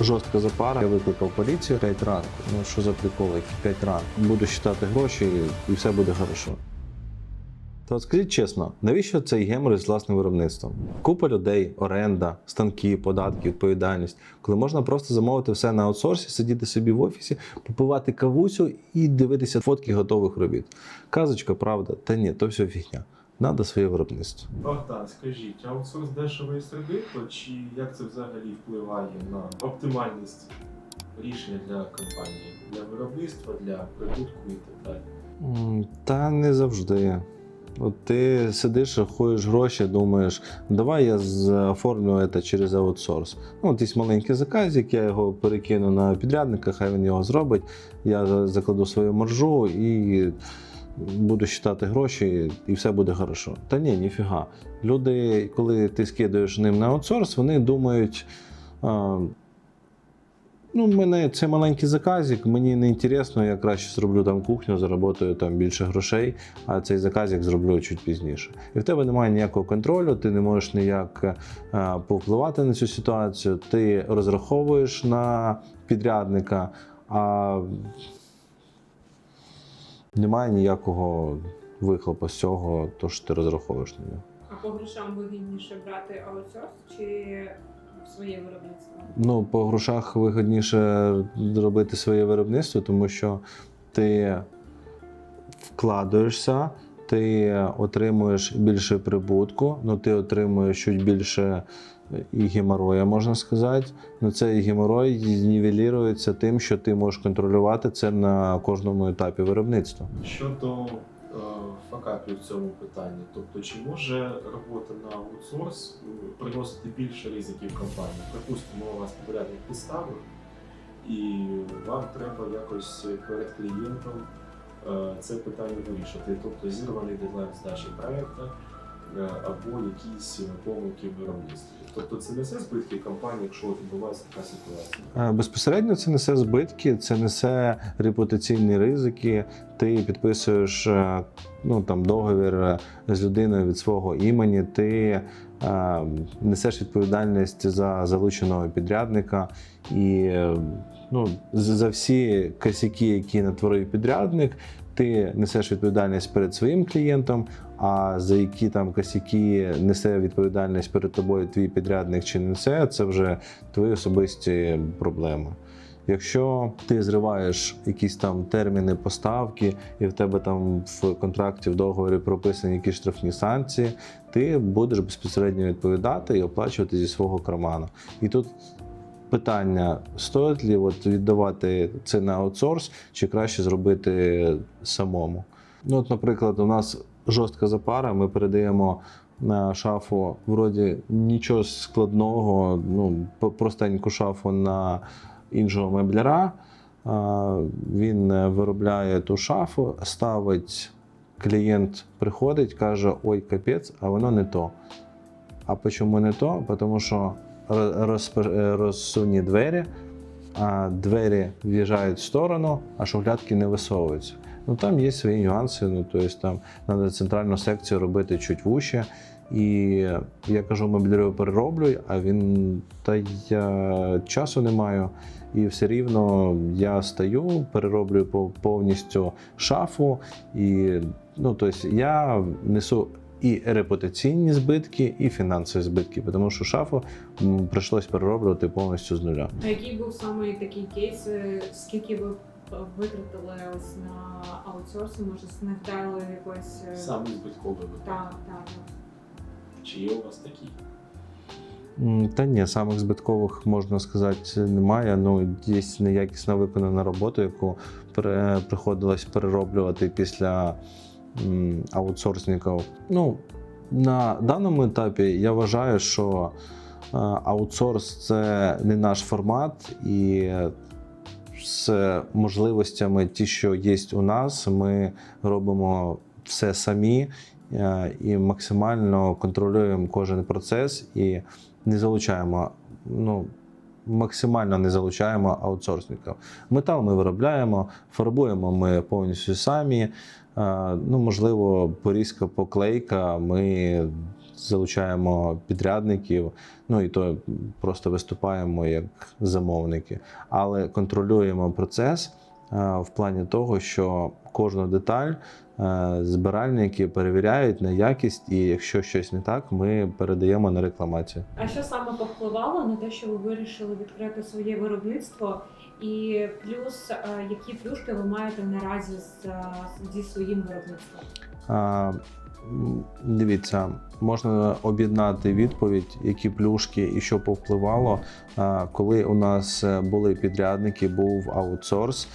Жорстка запара. Я викликав поліцію 5 ранку. Ну що за прикол, які 5 ранку. Буду считати гроші і все буде хорошо. То от скажіть чесно, навіщо цей гемор з власним виробництвом? Купа людей, оренда, станки, податки, відповідальність, коли можна просто замовити все на аутсорсі, сидіти собі в офісі, попивати кавусю і дивитися фотки готових робіт. Казочка, правда, та ні, то все фігня. Надо своє виробництво. Богдан, скажіть, аутсорс дешево і сердито, чи як це взагалі впливає на оптимальність рішення для компанії, для виробництва, для прибутку і так далі? Та не завжди. От ти сидиш, рахуєш гроші, думаєш, давай я оформлю це через аутсорс. Ну, от є маленький заказик, я його перекину на підрядника, хай він його зробить. Я закладу свою маржу і буду считати гроші, і все буде хорошо. Та ні, ніфіга. Люди, коли ти скидаєш ним на аутсорс, вони думають. Ну, мене це маленький заказик, мені не інтересно, я краще зроблю там кухню, заработаю там більше грошей, а цей заказик зроблю чуть пізніше. І в тебе немає ніякого контролю, ти не можеш ніяк е, повпливати на цю ситуацію, ти розраховуєш на підрядника, а немає ніякого вихлопу з цього, то що ти розраховуєш на нього. А по грошам вигідніше брати аутсорс чи своє виробництво? Ну, по грошах вигідніше робити своє виробництво, тому що ти вкладаєшся, ти отримуєш більше прибутку, ну ти отримуєш чуть більше і геморроя, можна сказати. Ну цей геморрой нівелірується тим, що ти можеш контролювати це на кожному етапі виробництва. Щодо е, факапів в цьому питанні, тобто чи може робота на аутсорс е, приносити більше ризиків компанії? Припустимо, у вас підрядник підставив, і вам треба якось перед клієнтом е, це питання вирішити, тобто зірваний дедлайн здачі проекту або якісь помилки в виробництві. Тобто це несе збитки компанії, якщо відбувається така ситуація. Е, Безпосередньо це несе збитки, це несе репутаційні ризики. Ти підписуєш е, ну, там, договір е, з людиною від свого імені, ти е, несеш відповідальність за залученого підрядника і е, ну, за всі косяки, які натворив підрядник. Ти несеш відповідальність перед своїм клієнтом, а за які там косяки несе відповідальність перед тобою твій підрядник чи не несе, це вже твої особисті проблеми. Якщо ти зриваєш якісь там терміни поставки, і в тебе там в контракті в договорі прописані якісь штрафні санкції, ти будеш безпосередньо відповідати і оплачувати зі свого карману. І тут питання: стоїть ли от віддавати це на аутсорс, чи краще зробити самому? Ну, от, наприклад, у нас жорстка запара, ми передаємо на шафу, вроді нічого складного, ну, простеньку шафу на іншого мебляра. Він е, виробляє ту шафу, ставить, клієнт приходить, каже: Ой, капець, а воно не то. А чому не то? Тому що е, розсувні двері, а двері в'їжджають в сторону, а шухлядки не висовуються. Ну там є свої нюанси. Ну тобто там треба центральну секцію робити чуть вуще. І я кажу, меблярю перероблюй, а він та я часу не маю. І все рівно я стаю, перероблюю повністю шафу. І ну, тобто я несу і репутаційні збитки, і фінансові збитки, тому що шафу прийшлось перероблювати повністю з нуля. А який був саме такий кейс, е, скільки ви витратили ось на аутсорси, може знегдали якось е, Саме збитковий так, так. Чи є у вас такі? Та ні, самих збиткових можна сказати немає. Ну є неякісно виконана робота, яку приходилось перероблювати після аутсорсників. Ну на даному етапі я вважаю, що е, аутсорс це не наш формат, і з можливостями, ті, що є у нас, ми робимо все самі і максимально контролюємо кожен процес і не залучаємо. Ну, максимально не залучаємо аутсорсників. Метал ми виробляємо, фарбуємо ми повністю самі. Е, Ну, можливо, порізка, поклейка ми залучаємо підрядників, ну і то просто виступаємо як замовники, але контролюємо процес е, в плані того, що кожну деталь е, збиральники перевіряють на якість, і якщо щось не так, ми передаємо на рекламацію. А що саме повпливало на те, що ви вирішили відкрити своє виробництво? І плюс, е, які плюшки ви маєте наразі з, е, зі своїм виробництвом? А, Дивіться, можна об'єднати відповідь, які плюшки і що повпливало. Коли у нас були підрядники, був аутсорс,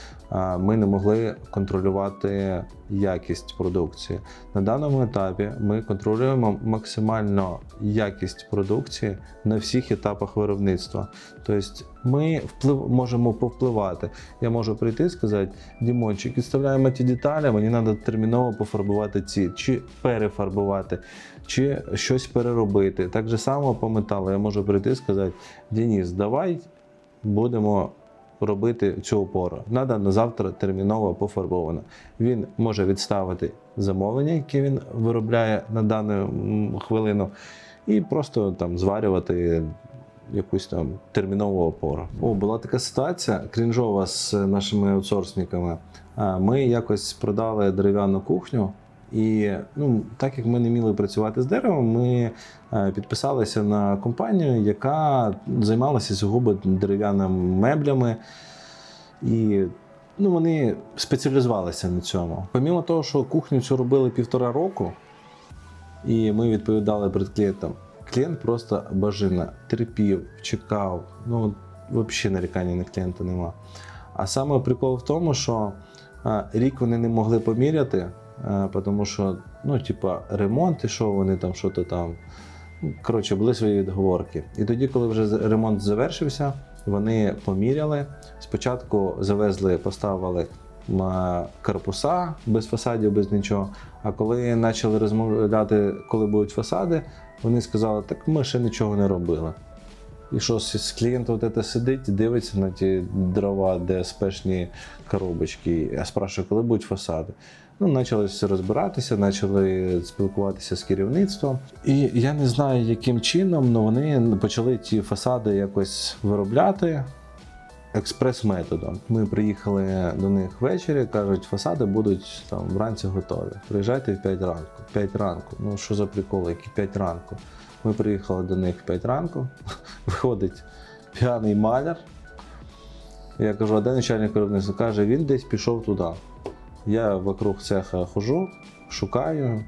ми не могли контролювати якість продукції. На даному етапі ми контролюємо максимально якість продукції на всіх етапах виробництва. Тобто ми вплив можемо повпливати. Я можу прийти і сказати, Дімончик, відставляємо ті деталі, мені треба терміново пофарбувати ці, чи перефарбувати, чи щось переробити. Так же само по металу я можу прийти і сказати, Денис, давай будемо робити цю опору. Надо на завтра терміново пофарбовано. Він може відставити замовлення, яке він виробляє на дану хвилину, і просто там зварювати якусь там термінову опору. О, була така ситуація крінжова з нашими аутсорсниками. Ми якось продали дерев'яну кухню. І ну, так як ми не вміли працювати з деревом, ми е, підписалися на компанію, яка займалася сугубо дерев'яними меблями. І ну, вони спеціалізувалися на цьому. Помімо того, що кухню цю робили півтора року, і ми відповідали перед клієнтом. Клієнт просто бажина терпів, чекав. Ну, взагалі нарікання на клієнта нема. А саме прикол в тому, що а, рік вони не могли поміряти, тому що, ну, типа, ремонт і що вони там, що то там. Ну, Коротше, були свої відговорки. І тоді, коли вже ремонт завершився, вони поміряли. Спочатку завезли, поставили корпуса без фасадів, без нічого. А коли почали розмовляти, коли будуть фасади, вони сказали, так ми ще нічого не робили. І що клієнтом от це сидить, дивиться на ті дрова, де спешні коробочки. Я спрашиваю, коли будуть фасади. Ну, почали розбиратися, почали спілкуватися з керівництвом. І я не знаю, яким чином, але вони почали ті фасади якось виробляти експрес-методом. Ми приїхали до них ввечері, кажуть, фасади будуть там вранці готові. Приїжджайте в 5 ранку. 5 ранку. Ну що за приколи, які 5 ранку. Ми приїхали до них в 5 ранку. Виходить п'яний маляр. Я кажу, а де начальник виробництва? Каже, він десь пішов туди. Я вокруг цеха хожу, шукаю.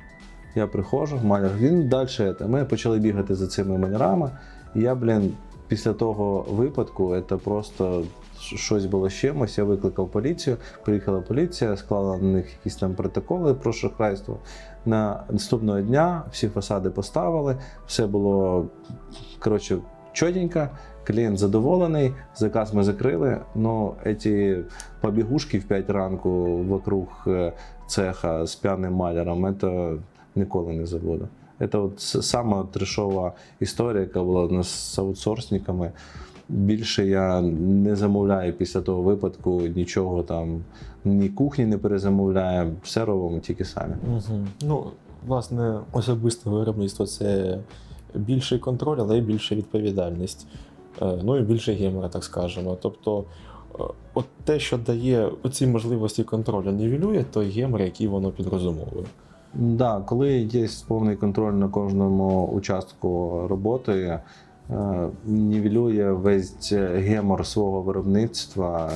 Я приходжу, маляр, він далі. Ми почали бігати за цими малярами. І я, блін, після того випадку це просто щось було з чимось. Я викликав поліцію, приїхала поліція, склала на них якісь там протоколи про шахрайство. На наступного дня всі фасади поставили, все було коротше чотенько. Клієнт задоволений, заказ ми закрили. Но ці побігушки в 5 ранку вокруг е, цеха з п'яним маляром, це ніколи не забуду. Це от сама трешова історія, яка була з аутсорсниками. Більше я не замовляю після того випадку нічого там, ні кухні не перезамовляю, все робимо тільки самі. Угу. Ну, власне, особисте виробництво це більший контроль, але й більша відповідальність. Е, Ну і більше гемора, так скажемо. Тобто, е, от те, що дає ці можливості контролю, нівелює той гемор, який воно підрозумовує. Да, коли є повний контроль на кожному участку роботи, нівелює весь гемор свого виробництва,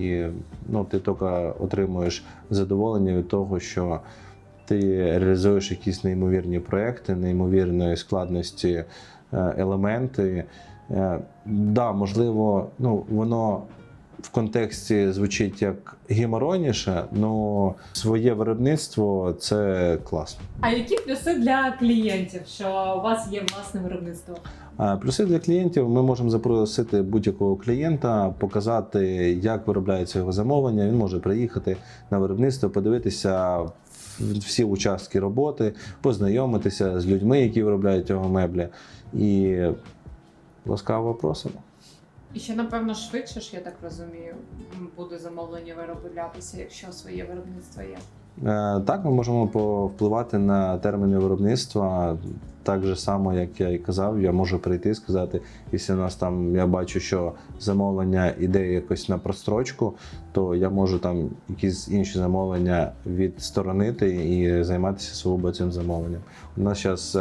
і ну, ти тільки отримуєш задоволення від того, що ти реалізуєш якісь неймовірні проекти, неймовірної складності е, елементи. Так, Да, можливо, ну, воно в контексті звучить як геморойніше, але своє виробництво це класно. А які плюси для клієнтів, що у вас є власне виробництво? Плюси для клієнтів ми можемо запросити будь-якого клієнта, показати, як виробляється його замовлення. Він може приїхати на виробництво, подивитися всі участки роботи, познайомитися з людьми, які виробляють його меблі. І ласкаво просимо. І ще, напевно, швидше ж, я так розумію, буде замовлення вироблятися, якщо своє виробництво є. Е, Так, ми можемо повпливати на терміни виробництва. Так же само, як я і казав, я можу прийти і сказати, якщо у нас там я бачу, що замовлення іде якось на прострочку, то я можу там якісь інші замовлення відсторонити і займатися сугубо цим замовленням. У нас зараз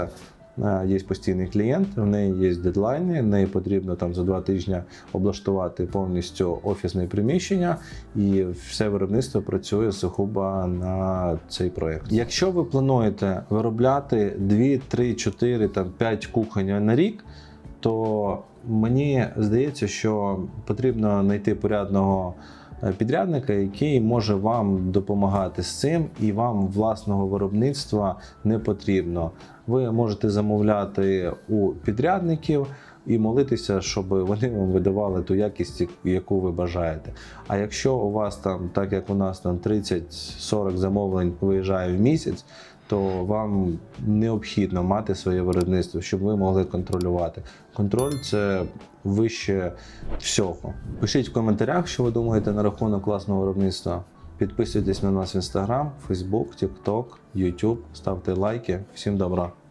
є постійний клієнт, в неї є дедлайни, в неї потрібно там за два тижні облаштувати повністю офісне приміщення, і все виробництво працює сугубо на цей проєкт. Якщо ви плануєте виробляти 2, 3, 4, там 5 кухонь на рік, то мені здається, що потрібно знайти порядного е, підрядника, який може вам допомагати з цим, і вам власного виробництва не потрібно. Ви можете замовляти у підрядників і молитися, щоб вони вам видавали ту якість, яку ви бажаєте. А якщо у вас там, так як у нас там 30-40 замовлень виїжджає в місяць, то вам необхідно мати своє виробництво, щоб ви могли контролювати. Контроль це вище всього. Пишіть в коментарях, що ви думаєте на рахунок класного виробництва. Підписуйтесь на нас в Instagram, Facebook, TikTok, YouTube, ставте лайки. Всім добра!